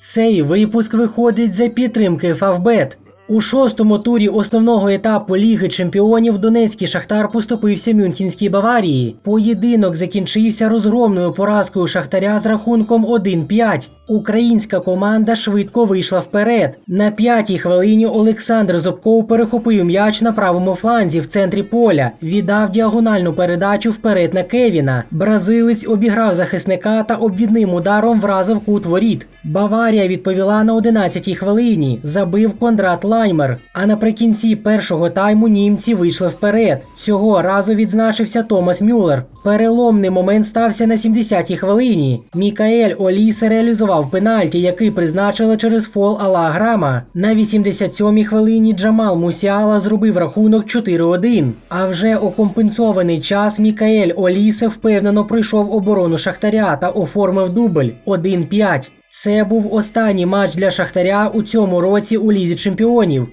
Цей випуск виходить за підтримки Фавбет. У шостому турі основного етапу Ліги Чемпіонів Донецький Шахтар поступився Мюнхенській Баварії. Поєдинок закінчився розгромною поразкою Шахтаря з рахунком 1-5. Українська команда швидко вийшла вперед. На п'ятій хвилині Олександр Зобков перехопив м'яч на правому фланзі в центрі поля, віддав діагональну передачу вперед на Кевіна. Бразилець обіграв захисника та обвідним ударом вразив кут воріт. Баварія відповіла на 11-й хвилині, забив Кондрат Лаймер. А наприкінці першого тайму німці вийшли вперед. Цього разу відзначився Томас Мюллер. Переломний момент стався на 70-й хвилині. Мікаель Олісе реалізував пенальті, який призначили через фол Алла Грама. На 87-й хвилині Джамал Мусіала зробив рахунок 4-1. А вже у компенсований час Мікаель Олісе впевнено пройшов оборону Шахтаря та оформив дубль 1-5. Це був останній матч для Шахтаря у цьому році у Лізі Чемпіонів.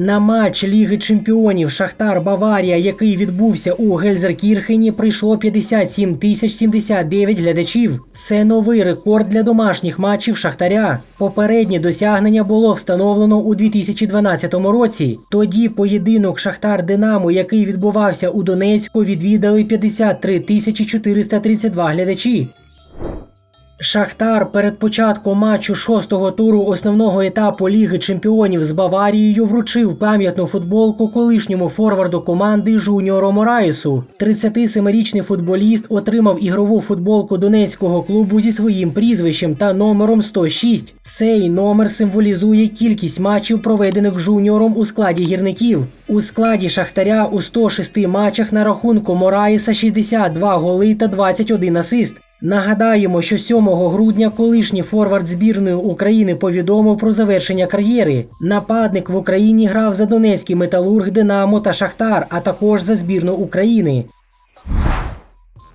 На матч Ліги Чемпіонів Шахтар Баварія, який відбувся у Гельзеркірхені, прийшло 57 тисяч 79 глядачів. Це новий рекорд для домашніх матчів Шахтаря. Попереднє досягнення було встановлено у 2012 році. Тоді поєдинок Шахтар Динамо, який відбувався у Донецьку, відвідали 53 тисячі 432 глядачі. Шахтар перед початком матчу шостого туру основного етапу Ліги Чемпіонів з Баварією вручив пам'ятну футболку колишньому форварду команди Жуніору Мораєсу. 37-річний футболіст отримав ігрову футболку донецького клубу зі своїм прізвищем та номером 106. Цей номер символізує кількість матчів, проведених жуніором у складі гірників. У складі Шахтаря у 106 матчах на рахунку Мораєса 62 голи та 21 асист. Нагадаємо, що 7 грудня колишній форвард збірної України повідомив про завершення кар'єри. Нападник в Україні грав за Донецький металург Динамо та Шахтар, а також за збірну України.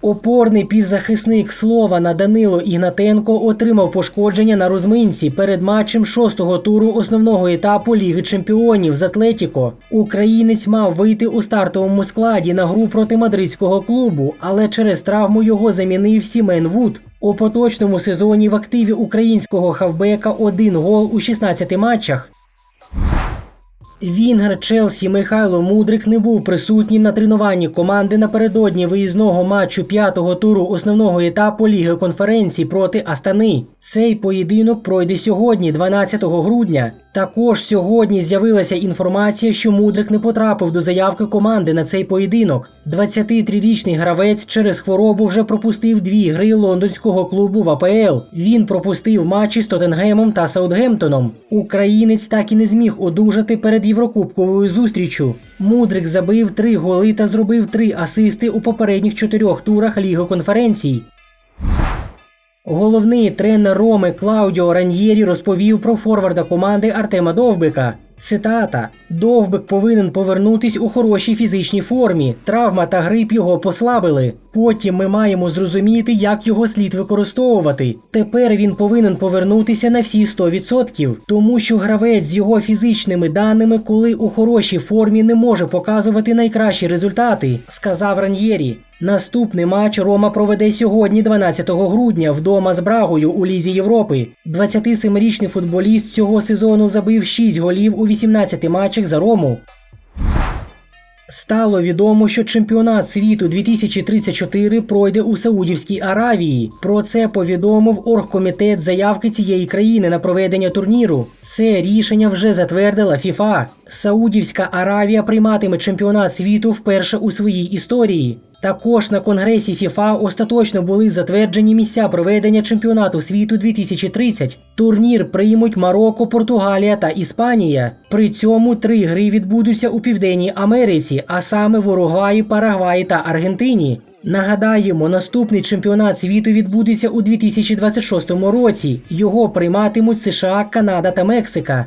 Опорний півзахисник Слована Данило Ігнатенко отримав пошкодження на розминці перед матчем шостого туру основного етапу Ліги Чемпіонів з Атлетіко. Українець мав вийти у стартовому складі на гру проти мадридського клубу, але через травму його замінив Сімен Вуд. У поточному сезоні в активі українського хавбека один гол у 16 матчах. Вінгер Челсі Михайло Мудрик не був присутнім на тренуванні команди напередодні виїзного матчу п'ятого туру основного етапу Ліги конференцій проти Астани. Цей поєдинок пройде сьогодні, 12 грудня. Також сьогодні з'явилася інформація, що Мудрик не потрапив до заявки команди на цей поєдинок. 23-річний гравець через хворобу вже пропустив дві гри лондонського клубу в АПЛ. Він пропустив матчі з Тоттенгемом та Саутгемптоном. Українець так і не зміг одужати перед єврокубковою зустрічю. Мудрик забив три голи та зробив три асисти у попередніх чотирьох турах Ліги конференцій. Головний тренер Роми Клаудіо Раньєрі розповів про форварда команди Артема Довбика. Цитата: Довбик повинен повернутись у хорошій фізичній формі. Травма та грип його послабили. Потім ми маємо зрозуміти, як його слід використовувати. Тепер він повинен повернутися на всі 100%, тому що гравець з його фізичними даними, коли у хорошій формі не може показувати найкращі результати, сказав Раньєрі. Наступний матч Рома проведе сьогодні, 12 грудня, вдома з Брагою у Лізі Європи. 27-річний футболіст цього сезону забив 6 голів у 18 матчах за Рому. Стало відомо, що чемпіонат світу 2034 пройде у Саудівській Аравії. Про це повідомив оргкомітет заявки цієї країни на проведення турніру. Це рішення вже затвердила ФІФА. Саудівська Аравія прийматиме чемпіонат світу вперше у своїй історії. Також на конгресі ФІФА остаточно були затверджені місця проведення чемпіонату світу 2030. Турнір приймуть Марокко, Португалія та Іспанія. При цьому три гри відбудуться у Південній Америці, а саме в Уругваї, Парагваї та Аргентині. Нагадаємо, наступний чемпіонат світу відбудеться у 2026 році. Його прийматимуть США, Канада та Мексика.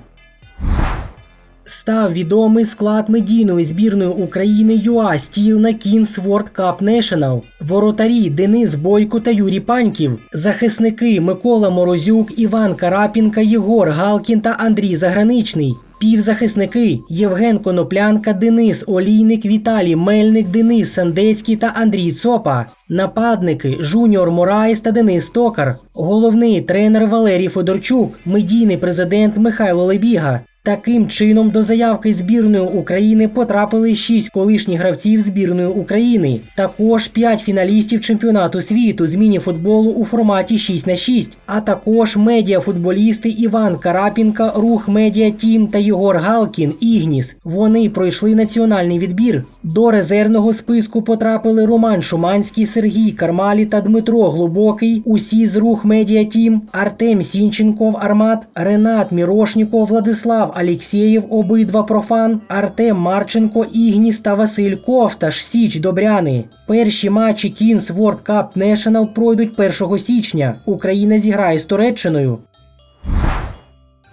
Став відомий склад медійної збірної України ЮА Стіл на Kings World Cup National. Воротарі Денис Бойко та Юрій Паньків. Захисники Микола Морозюк, Іван Карапінка, Єгор Галкін та Андрій Заграничний. Півзахисники Євген Коноплянка, Денис Олійник, Віталій Мельник, Денис Сандецький та Андрій Цопа. Нападники Жуніор Мораєс та Денис Токар. Головний тренер Валерій Федорчук, медійний президент Михайло Лебіга. Таким чином, до заявки збірної України потрапили 6 колишніх гравців збірної України, також 5 фіналістів чемпіонату світу з міні-футболу у форматі 6 на 6 а також медіафутболісти Іван Карапінка, Рух Медіа Тім та Єгор Галкін Ігніс. Вони пройшли національний відбір. До резервного списку потрапили Роман Шуманський, Сергій Кармалі та Дмитро Глибокий. Усі з рух Медіа Тім, Артем Сінченков, Армат, Ренат Мірошніков, Владислав Алєксєєв, обидва профан, Артем Марченко, Ігніс та Василь Ковташ, Січ Добряни. Перші матчі Кінс World Cup National пройдуть 1 січня. Україна зіграє з Туреччиною.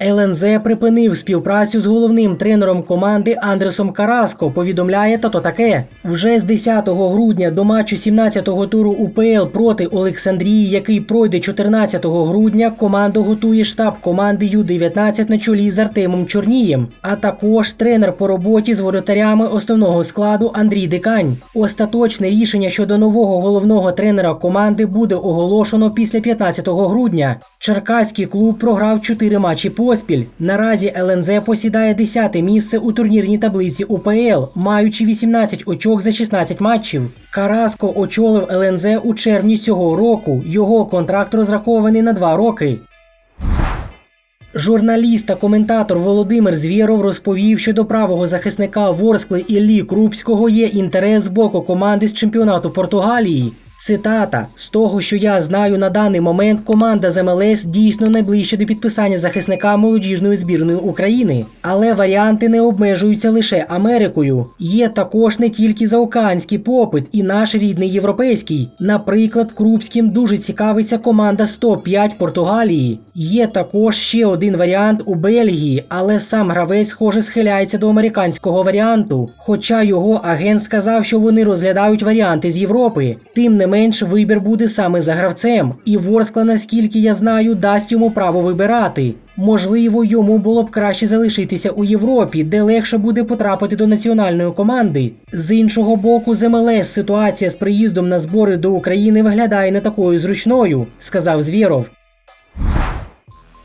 ЛНЗ припинив співпрацю з головним тренером команди Андресом Караско. Повідомляє тато таке. Вже з 10 грудня до матчу 17-го туру УПЛ проти Олександрії, який пройде 14 грудня. Команду готує штаб команди Ю-19 на чолі з Артемом Чорнієм, а також тренер по роботі з воротарями основного складу Андрій Дикань. Остаточне рішення щодо нового головного тренера команди буде оголошено після 15 грудня. Черкаський клуб програв 4 матчі поспіль. Наразі ЛНЗ посідає 10 місце у турнірній таблиці УПЛ, маючи 18 очок за 16 матчів. Караско очолив ЛНЗ у червні цього року. Його контракт розрахований на 2 роки. Журналіст та коментатор Володимир Звєров розповів, що до правого захисника Ворскли Іллі Крупського є інтерес з боку команди з чемпіонату Португалії. Цитата: з того, що я знаю на даний момент, команда з МЛС дійсно найближче до підписання захисника молодіжної збірної України, але варіанти не обмежуються лише Америкою. Є також не тільки заокеанський попит, і наш рідний європейський. Наприклад, Крупським дуже цікавиться команда 105 Португалії. Є також ще один варіант у Бельгії, але сам гравець, схоже, схиляється до американського варіанту. Хоча його агент сказав, що вони розглядають варіанти з Європи. Тим не менш, вибір буде саме за гравцем, і Ворскла, наскільки я знаю, дасть йому право вибирати. Можливо, йому було б краще залишитися у Європі, де легше буде потрапити до національної команди. З іншого боку, з МЛС ситуація з приїздом на збори до України виглядає не такою зручною, сказав Звєров.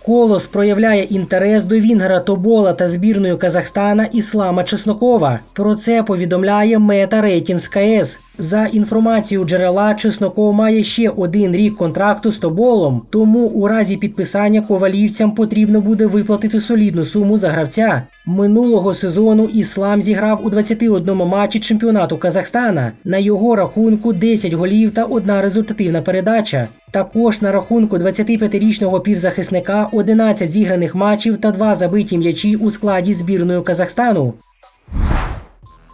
Колос проявляє інтерес до Вінгера Тобола та збірної Казахстана Іслама Чеснокова. Про це повідомляє Мета Рейтінг КС. За інформацією джерела, Чесноков має ще один рік контракту з Тоболом, тому у разі підписання ковалівцям потрібно буде виплатити солідну суму за гравця. Минулого сезону Іслам зіграв у 21 матчі чемпіонату Казахстана. На його рахунку 10 голів та одна результативна передача. Також на рахунку 25-річного півзахисника 11 зіграних матчів та 2 забиті м'ячі у складі збірної Казахстану.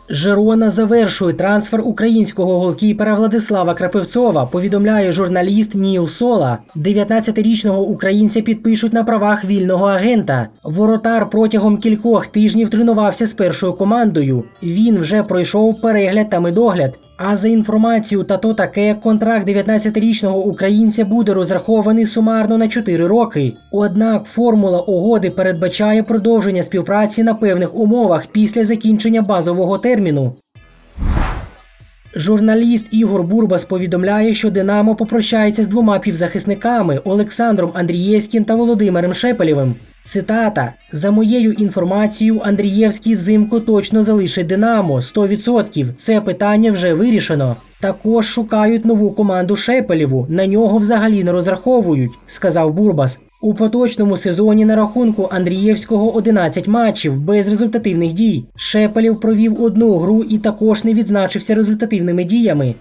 Жерона завершує трансфер українського голкіпера Владислава Крапивцова, повідомляє журналіст Ніл Сола. 19-річного українця підпишуть на правах вільного агента. Воротар протягом кількох тижнів тренувався з першою командою. Він вже пройшов перегляд та медогляд. А за інформацією тато таке, контракт 19-річного українця буде розрахований сумарно на 4 роки. Однак формула угоди передбачає продовження співпраці на певних умовах після закінчення базового терміну. Журналіст Ігор Бурбас повідомляє, що Динамо попрощається з двома півзахисниками Олександром Андрієвським та Володимиром Шепелєвим. Цитата: за моєю інформацією, Андрієвський взимку точно залишить Динамо 100%. Це питання вже вирішено. Також шукають нову команду Шепелєву. На нього взагалі не розраховують, сказав Бурбас. У поточному сезоні на рахунку Андрієвського 11 матчів без результативних дій. Шепелєв провів одну гру і також не відзначився результативними діями.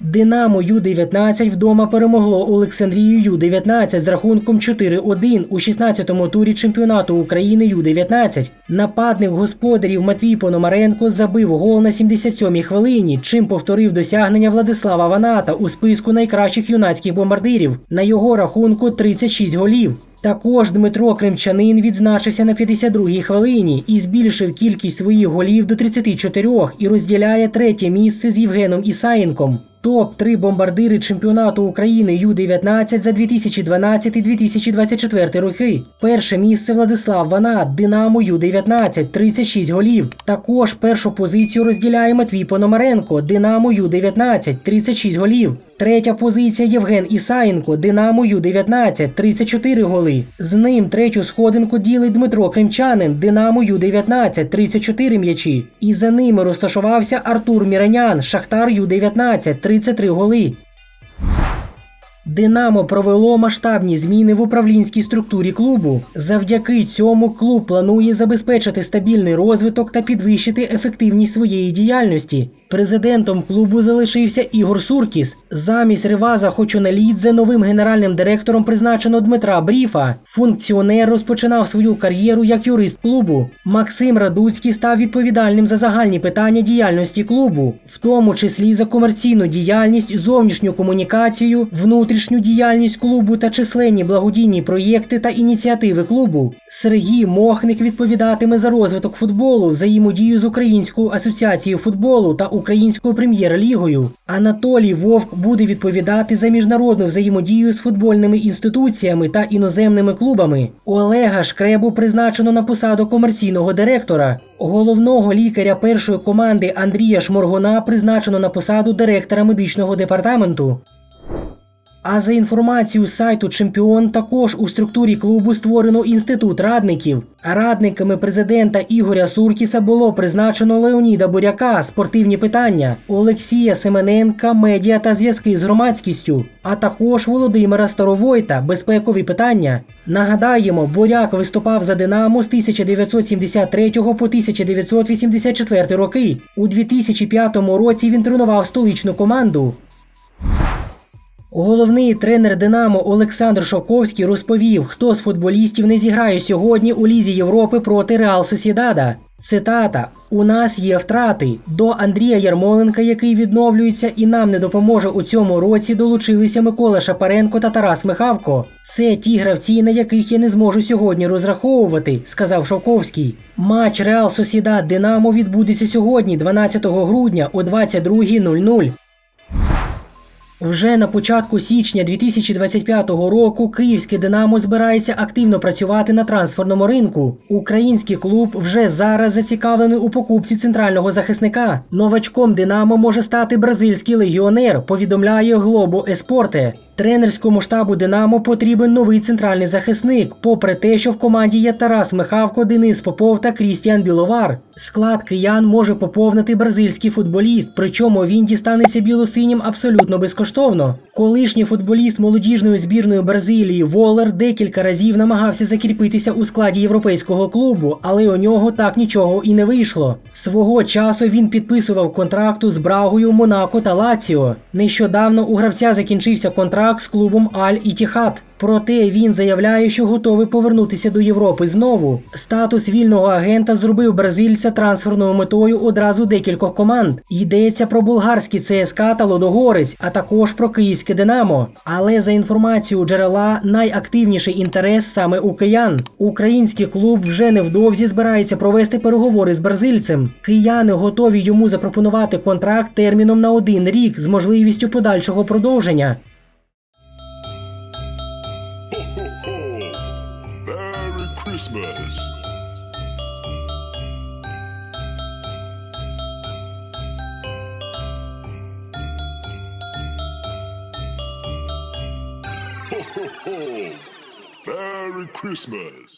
Динамо Ю-19 вдома перемогло Олександрію Ю-19 з рахунком 4-1 у 16-му турі чемпіонату України Ю-19. Нападник господарів Матвій Пономаренко забив гол на 77-й хвилині, чим повторив досягнення Владислава Ваната у списку найкращих юнацьких бомбардирів. На його рахунку 36 голів. Також Дмитро Кримчанин відзначився на 52-й хвилині і збільшив кількість своїх голів до 34 і розділяє третє місце з Євгеном Ісаєнком. Топ-3 бомбардири чемпіонату України Ю-19 за 2012-2024 роки. Перше місце Владислав Ванат, Динамо Ю-19, 36 голів. Також першу позицію розділяє Матвій Пономаренко, Динамо Ю-19, 36 голів. Третя позиція Євген Ісаєнко, Динамо Ю-19, 34 голи. З ним третю сходинку ділить Дмитро Кримчанин, Динамо Ю-19, 34 м'ячі. І за ними розташувався Артур Міранян, Шахтар Ю-19, 33 голи. Динамо провело масштабні зміни в управлінській структурі клубу. Завдяки цьому клуб планує забезпечити стабільний розвиток та підвищити ефективність своєї діяльності. Президентом клубу залишився Ігор Суркіс. Замість Риваза Хочоналідзе новим генеральним директором призначено Дмитра Бріфа. Функціонер розпочинав свою кар'єру як юрист клубу. Максим Радуцький став відповідальним за загальні питання діяльності клубу, в тому числі за комерційну діяльність, зовнішню комунікацію, внутрішню діяльність клубу та численні благодійні проєкти та ініціативи клубу. Сергій Мохник відповідатиме за розвиток футболу, взаємодію з Українською асоціацією футболу та Українською прем'єр-лігою. Анатолій Вовк буде відповідати за міжнародну взаємодію з футбольними інституціями та іноземними клубами. Олега Шкребу призначено на посаду комерційного директора. Головного лікаря першої команди Андрія Шморгуна призначено на посаду директора медичного департаменту. А за інформацією сайту Чемпіон, також у структурі клубу створено інститут радників. Радниками президента Ігоря Суркіса було призначено Леоніда Буряка, спортивні питання, Олексія Семененка, медіа та зв'язки з громадськістю, а також Володимира Старовойта, безпекові питання. Нагадаємо, Буряк виступав за Динамо з 1973 по 1984 роки. У 2005 році він тренував столичну команду. Головний тренер Динамо Олександр Шовковський розповів, хто з футболістів не зіграє сьогодні у Лізі Європи проти Реал Сосєдада. Цитата: У нас є втрати. До Андрія Ярмоленка, який відновлюється і нам не допоможе у цьому році, долучилися Микола Шапаренко та Тарас Михавко. Це ті гравці, на яких я не зможу сьогодні розраховувати, сказав Шовковський. Матч Реал Сосєдад Динамо відбудеться сьогодні, 12 грудня о 22.00. Вже на початку січня 2025 року київське Динамо збирається активно працювати на трансферному ринку. Український клуб вже зараз зацікавлений у покупці центрального захисника. Новачком Динамо може стати бразильський легіонер. Повідомляє Глобу Еспорте. Тренерському штабу Динамо потрібен новий центральний захисник, попри те, що в команді є Тарас Михавко, Денис Попов та Крістіан Біловар. Склад киян може поповнити бразильський футболіст, причому він дістанеться білосинім абсолютно безкоштовно. Колишній футболіст молодіжної збірної Бразилії Волер декілька разів намагався закріпитися у складі європейського клубу, але у нього так нічого і не вийшло. Свого часу він підписував контракту з Брагою, Монако та Лаціо. Нещодавно у гравця закінчився контракт з клубом Аль Ітіхат. Проте він заявляє, що готовий повернутися до Європи знову. Статус вільного агента зробив бразильця трансферною метою одразу декількох команд. Йдеться про болгарський ЦСКА та Лодогорець, а також про київське Динамо. Але за інформацією джерела, найактивніший інтерес саме у киян. Український клуб вже невдовзі збирається провести переговори з бразильцем. Кияни готові йому запропонувати контракт терміном на один рік з можливістю подальшого продовження. Christmas! Ho, ho, ho! Merry Christmas!